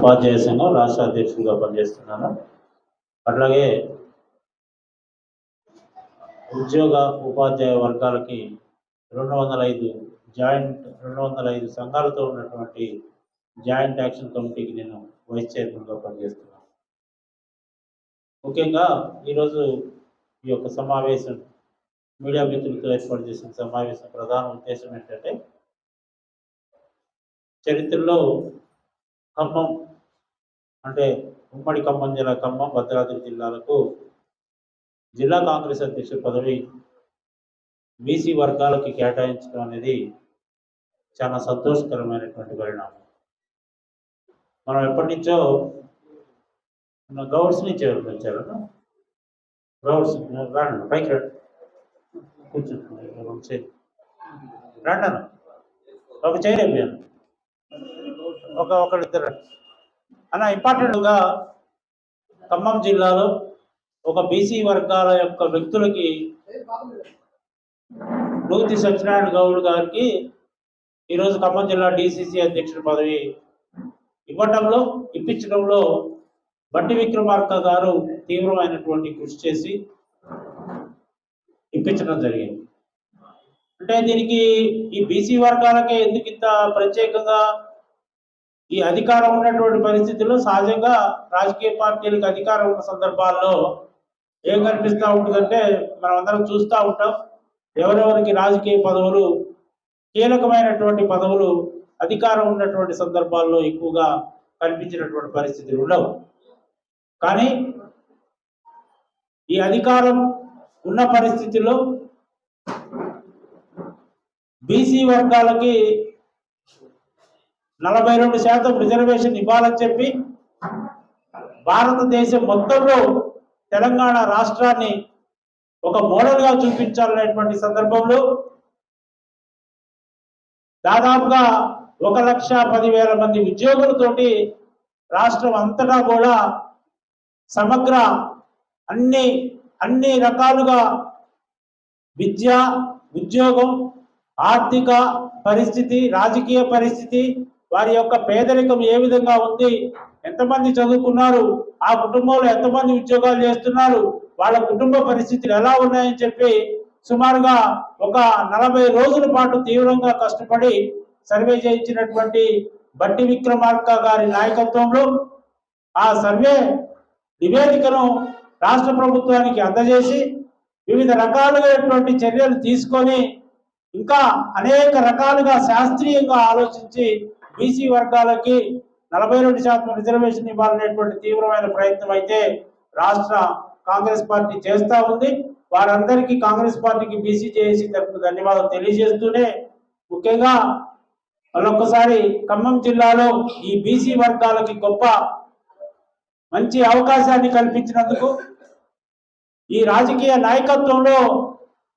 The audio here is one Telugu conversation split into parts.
ఉపాధ్యాయ సంఘం రాష్ట్ర అధ్యక్షుడిగా పనిచేస్తున్నాను. అట్లాగే ఉద్యోగ ఉపాధ్యాయ వర్గాలకి రెండు వందల ఐదు జాయింట్ రెండు వందల ఐదు సంఘాలతో ఉన్నటువంటి జాయింట్ యాక్షన్ కమిటీకి నేను వైస్ చైర్మన్గా పనిచేస్తున్నాను. ముఖ్యంగా ఈరోజు ఈ యొక్క సమావేశం మీడియా మిత్రులతో ఏర్పాటు చేసిన సమావేశం ప్రధాన ఉద్దేశం ఏంటంటే చరిత్రలో ఖమ్మం అంటే ఉమ్మడి ఖమ్మం జిల్లా ఖమ్మం భద్రాద్రి జిల్లాలకు జిల్లా కాంగ్రెస్ అధ్యక్ష పదవి బీసీ వర్గాలకి కేటాయించడం అనేది చాలా సంతోషకరమైనటువంటి పరిణామం. మనం ఎప్పటి నుంచో మన గౌడ్స్ నుంచి ఎవరు వచ్చారు గౌడ్స్ రాండి పైకి రండి. కూర్చోండి. రండి ఒక చైర్ అయిపోయాను ఒక ఒకరిద్దరు అన్న ఇంపార్టెంట్గా ఖమ్మం జిల్లాలో ఒక బీసీ వర్గాల యొక్క వ్యక్తులకి నూతి సత్యనారాయణ గౌడ్ గారికి ఈరోజు ఖమ్మం జిల్లా డిసిసి అధ్యక్షుడి పదవి ఇవ్వటంలో ఇప్పించడంలో బట్టి విక్రమార్క గారు తీవ్రమైనటువంటి కృషి చేసి ఇప్పించడం జరిగింది. అంటే దీనికి ఈ బీసీ వర్గాలకే ఎందుకు ఇంత ప్రత్యేకంగా ఈ అధికారం ఉన్నటువంటి పరిస్థితుల్లో సహజంగా రాజకీయ పార్టీలకు అధికారం ఉన్న సందర్భాల్లో ఏం కనిపిస్తూ ఉంటుందంటే మనం అందరం చూస్తూ ఉంటాం. ఎవరెవరికి రాజకీయ పదవులు కీలకమైనటువంటి పదవులు అధికారం ఉన్నటువంటి సందర్భాల్లో ఎక్కువగా కనిపించినటువంటి పరిస్థితులు ఉండవు. కానీ ఈ అధికారం ఉన్న పరిస్థితుల్లో బీసీ వర్గాలకి నలభై రెండు శాతం రిజర్వేషన్ ఇవ్వాలని చెప్పి భారతదేశం మొత్తంలో తెలంగాణ రాష్ట్రాన్ని ఒక మోడల్గా చూపించాలనేటువంటి సందర్భంలో దాదాపుగా ఒక లక్ష పదివేల మంది ఉద్యోగులతోటి రాష్ట్రం అంతటా కూడా సమగ్ర అన్ని అన్ని రకాలుగా విద్య ఉద్యోగం ఆర్థిక పరిస్థితి రాజకీయ పరిస్థితి వారి యొక్క పేదరికం ఏ విధంగా ఉంది? ఎంతమంది చదువుకున్నారు? ఆ కుటుంబంలో ఎంతమంది ఉద్యోగాలు చేస్తున్నారు? వాళ్ళ కుటుంబ పరిస్థితులు ఎలా ఉన్నాయని చెప్పి సుమారుగా ఒక నలభై రోజుల పాటు తీవ్రంగా కష్టపడి సర్వే చేయించినటువంటి బట్టి విక్రమార్క గారి నాయకత్వంలో ఆ సర్వే నివేదికను రాష్ట్ర ప్రభుత్వానికి అందజేసి వివిధ రకాలుగా చర్యలు తీసుకొని ఇంకా అనేక రకాలుగా శాస్త్రీయంగా ఆలోచించి బీసీ వర్గాలకి నలభై రెండు శాతం రిజర్వేషన్ ఇవ్వాలనేటువంటి తీవ్రమైన ప్రయత్నం అయితే రాష్ట్ర కాంగ్రెస్ పార్టీ చేస్తా ఉంది. వారందరికీ కాంగ్రెస్ పార్టీకి బీసీ చేసి తరఫున ధన్యవాదాలు తెలియజేస్తూనే ముఖ్యంగా మరొకసారి ఖమ్మం జిల్లాలో ఈ బీసీ వర్గాలకి గొప్ప మంచి అవకాశాన్ని కల్పించినందుకు ఈ రాజకీయ నాయకత్వంలో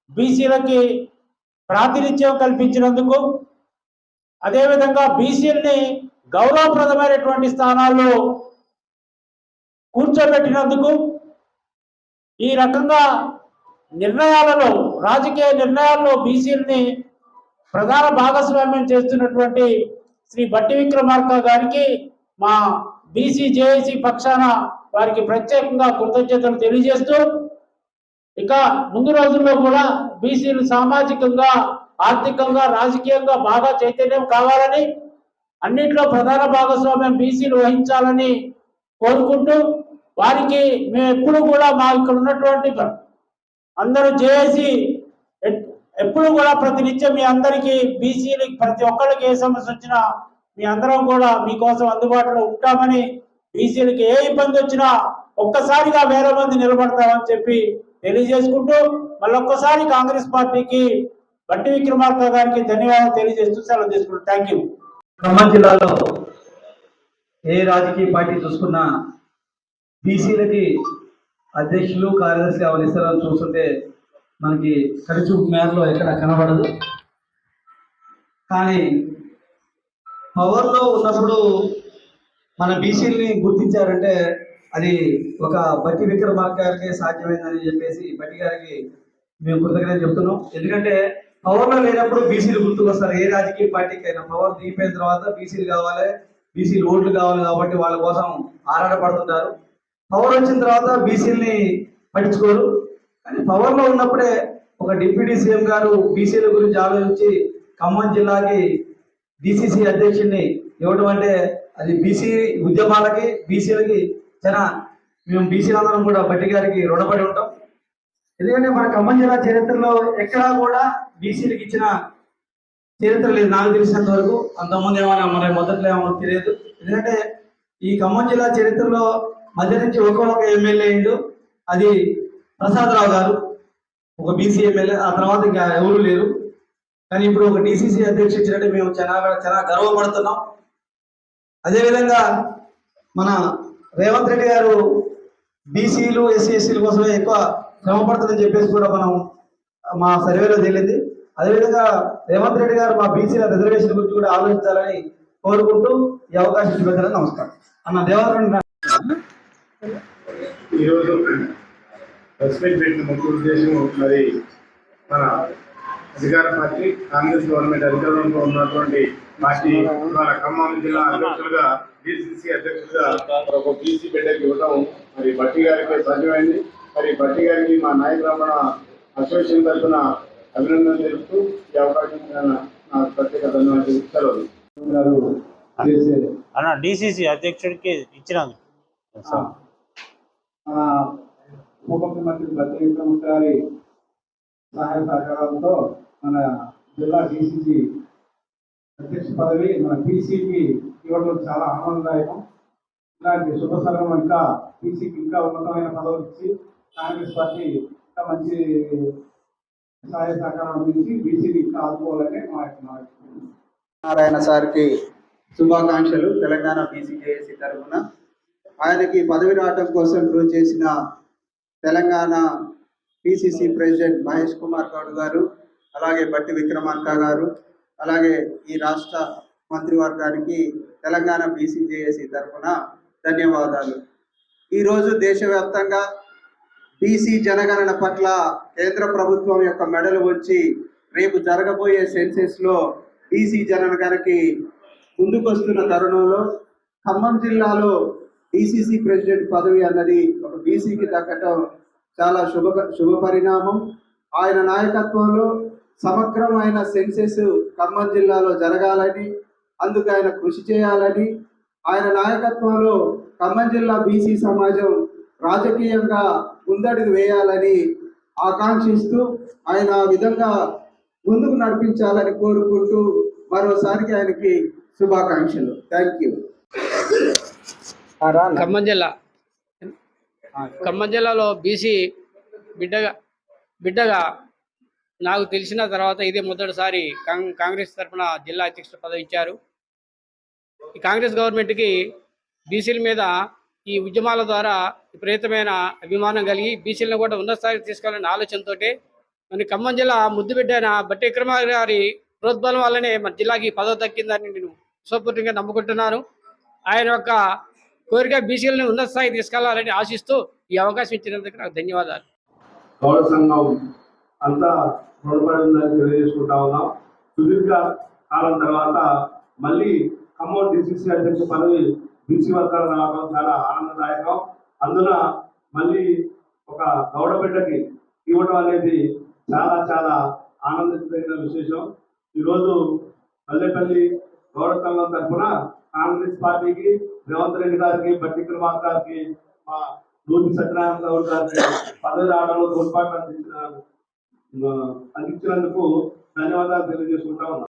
బీసీలకి ప్రాతినిధ్యం కల్పించినందుకు అదేవిధంగా బీసీలని గౌరవప్రదమైనటువంటి స్థానాల్లో కూర్చోబెట్టినందుకు ఈ రకంగా నిర్ణయాలలో రాజకీయ నిర్ణయాల్లో బీసీలని ప్రధాన భాగస్వామ్యం చేస్తున్నటువంటి శ్రీ బట్టి విక్రమార్క గారికి మా బీసీ జేఏసీ పక్షాన వారికి ప్రత్యేకంగా కృతజ్ఞతలు తెలియజేస్తూ ఇక ముందు రోజుల్లో కూడా బీసీలు సామాజికంగా ఆర్థికంగా రాజకీయంగా బాగా చైతన్యం కావాలని అన్నింటిలో ప్రధాన భాగస్వామ్యం బీసీలు వహించాలని కోరుకుంటూ వారికి మేము ఎప్పుడు కూడా మా ఇక్కడ ఉన్నటువంటి అందరూ చేసి ఎప్పుడు కూడా ప్రతినిత్యం మీ అందరికీ బీసీలు ప్రతి ఒక్కరికి ఏ సమస్య వచ్చినా మీ అందరం కూడా మీకోసం అందుబాటులో ఉంటామని బీసీలకి ఏ ఇబ్బంది వచ్చినా ఒక్కసారిగా వేరే మంది నిలబడతామని చెప్పి తెలియజేసుకుంటూ మళ్ళొక్కసారి కాంగ్రెస్ పార్టీకి బట్టి విక్రమార్క గారికి ధన్యవాదాలు తెలియజేస్తూ సెలవు తీసుకున్నాను థ్యాంక్ యూ ఖమ్మం జిల్లాలో ఏ రాజకీయ పార్టీ చూసుకున్నా బీసీలకి అధ్యక్షులు కార్యదర్శి అవనిస్తారని చూస్తుంటే మనకి కడిచూపు మేరలో ఎక్కడ కనబడదు. కానీ పవర్లో ఉన్నప్పుడు మన బీసీలని గుర్తించారంటే అది ఒక బట్టి విక్రమార్క గారికి సాధ్యమైందని చెప్పేసి బట్టి గారికి మేము కృతజ్ఞత చెప్తున్నాం. ఎందుకంటే పవర్లో లేనప్పుడు బీసీలు గుర్తుకొస్తారు. ఏ రాజకీయ పార్టీకి అయినా పవర్ దిగిపోయిన తర్వాత బీసీలు కావాలి బీసీలు ఓట్లు కావాలి కాబట్టి వాళ్ళ కోసం ఆరాటపడుతుంటారు. పవర్ వచ్చిన తర్వాత బీసీల్ని పట్టించుకోరు. కానీ పవర్లో ఉన్నప్పుడే ఒక డిప్యూటీ సీఎం గారు బీసీల గురించి ఆలోచించి ఖమ్మం జిల్లాకి డిసిసి అధ్యక్షుడిని ఇవ్వడం అంటే అది బీసీ ఉద్యమాలకి బీసీలకి చాలా మేము బీసీలందరం కూడా బట్టి గారికి రుణపడి ఉంటాం. ఎందుకంటే మన ఖమ్మం జిల్లా చరిత్రలో ఎక్కడా కూడా బీసీలకు ఇచ్చిన చరిత్ర లేదు. నాకు తెలిసినంత వరకు అంతకుముందు ఏమైనా మన మొదట్లో ఏమో తెలియదు. ఎందుకంటే ఈ ఖమ్మం జిల్లా చరిత్రలో మధ్య నుంచి ఒక్కొక్క ఎమ్మెల్యే అయిండు అది ప్రసాదరావు గారు ఒక బీసీ ఎమ్మెల్యే. ఆ తర్వాత ఇంకా ఎవరు లేరు. కానీ ఇప్పుడు ఒక డిసిసి అధ్యక్షుడు ఇచ్చినట్టు మేము చాలా చాలా గర్వపడుతున్నాం. అదేవిధంగా మన రేవంత్ రెడ్డి గారు బీసీలు ఎస్సీ ఎస్సీల కోసమే ఎక్కువ శ్రమ పడుతుందని చెప్పేసి కూడా మనం మా సర్వేలో తేలింది. అదేవిధంగా రేవంత్ రెడ్డి గారు మా బీసీల రిజర్వేషన్ గురించి కూడా ఆలోచించాలని కోరుకుంటూ ఈ అవకాశం ఇచ్చినందుకు నమస్కారం. అన్న దేవాలయం ఈరోజు మీట్ పెట్టిన ముఖ్య ఉద్దేశం మరి మన అధికార పార్టీ కాంగ్రెస్ గవర్నమెంట్ అధికారంలో ఉన్నటువంటి పార్టీ మన ఖమ్మం జిల్లా అధ్యక్షులుగా డిసిసి అధ్యక్షులుగా ఒక బీసీ బిడ్డకి ఇవ్వడం మరి బట్టి గారికి సాధ్యమైంది మరి బట్టి గారికి మా నాయక రమణ అసోసియేషన్ తరఫున అభినందన తెలుపుతూ ఈ అవకాశం ఇచ్చిన నాకు ప్రత్యేక ధన్యవాదాలు సెలవు అన్న డిసిసి అధ్యక్షుడికి ఇచ్చినందుకు. మన ఉప ముఖ్యమంత్రి విక్రమస్వామి గారి సహాయ సహకారాలతో మన జిల్లా డిసిసి అధ్యక్ష పదవి మన పీసీకి ఇవ్వడం చాలా ఆనందదాయకం. ఇలాంటి శుభసరం ఇంకా పీసీకి ఇంకా ఉన్నతమైన పదవులు ఇచ్చి కాంగ్రెస్ పార్టీ ఇంకా మంచి సహాయ సహకారం అందించి బీసీని ఇంకా ఆదుకోవాలని మా యొక్క నారాయణ సార్కి శుభాకాంక్షలు తెలంగాణ బీసీజేఏసీ తరఫున. ఆయనకి పదవి రావటం కోసం కృషి చేసిన తెలంగాణ పిసిసి ప్రెసిడెంట్ మహేష్ కుమార్ గౌడ్ గారు అలాగే బట్టి విక్రమార్క గారు అలాగే ఈ రాష్ట్ర మంత్రివర్గానికి తెలంగాణ బీసీజేఏసీ తరఫున ధన్యవాదాలు. ఈరోజు దేశవ్యాప్తంగా బీసీ జనగణన పట్ల కేంద్ర ప్రభుత్వం యొక్క మెడలు వచ్చి రేపు జరగబోయే సెన్సెస్లో బీసీ జనగణకి ముందుకొస్తున్న తరుణంలో ఖమ్మం జిల్లాలో డిసిసి ప్రెసిడెంట్ పదవి అన్నది ఒక బీసీకి దక్కటం చాలా శుభ శుభ పరిణామం. ఆయన నాయకత్వంలో సమగ్రమైన సెన్సెస్ ఖమ్మం జిల్లాలో జరగాలని అందుకు ఆయన కృషి చేయాలని ఆయన నాయకత్వంలో ఖమ్మం జిల్లా బీసీ సమాజం రాజకీయంగా ముందడుగు వేయాలని ఆకాంక్షిస్తూ ఆయన ఆ విధంగా ముందుకు నడిపించాలని కోరుకుంటూ మరోసారికి ఆయనకి శుభాకాంక్షలు. థ్యాంక్ యూ ఖమ్మం జిల్లా. ఖమ్మం జిల్లాలో బీసీ బిడ్డగా బిడ్డగా నాకు తెలిసిన తర్వాత ఇదే మొదటిసారి కాంగ్- కాంగ్రెస్ తరఫున జిల్లా అధ్యక్షుడు పదవి ఇచ్చారు. ఈ కాంగ్రెస్ గవర్నమెంట్కి బీసీల మీద ఈ ఉద్యమాల ద్వారా విపరీతమైన అభిమానం కలిగి బీసీలను కూడా ఉన్నత స్థాయికి తీసుకెళ్ళాలనే ఆలోచనతో మన ఖమ్మం జిల్లా ముద్దుబిడ్డైన బట్టి విక్రమ గారి ప్రోద్బలం వల్లనే మన జిల్లాకి పదవి దక్కిందని నేను స్వపూర్తిగా నమ్ముకుంటున్నాను. ఆయన యొక్క కోరిక బీసీలను ఉన్నత స్థాయికి తీసుకెళ్ళాలని ఆశిస్తూ ఈ అవకాశం ఇచ్చినందుకు నాకు ధన్యవాదాలు. గౌడ సంఘం అంతా రుణపడి ఉందని తెలియజేసుకుంటా ఉన్నాం. సుదీర్ఘ కాలం తర్వాత మళ్ళీ ఖమ్మం డిసిసి అధ్యక్ష పదవి బీసీ వర్గాలు రావడం చాలా ఆనందదాయకం. అందున మళ్ళీ ఒక గౌడబిడ్డకి ఇవ్వడం అనేది చాలా చాలా ఆనందించదగిన విశేషం. ఈరోజు పల్లెపల్లి గౌడ సంఘం తరఫున కాంగ్రెస్ పార్టీకి రేవంత్ రెడ్డి గారికి బట్టి విక్రమార్ గారికి మా దూపి సత్యనారాయణ గౌడ్ గారికి పదవి రావడంలో తోడ్పాటు అందించిన అందించినందుకు ధన్యవాదాలు తెలియజేసుకుంటా ఉన్నాను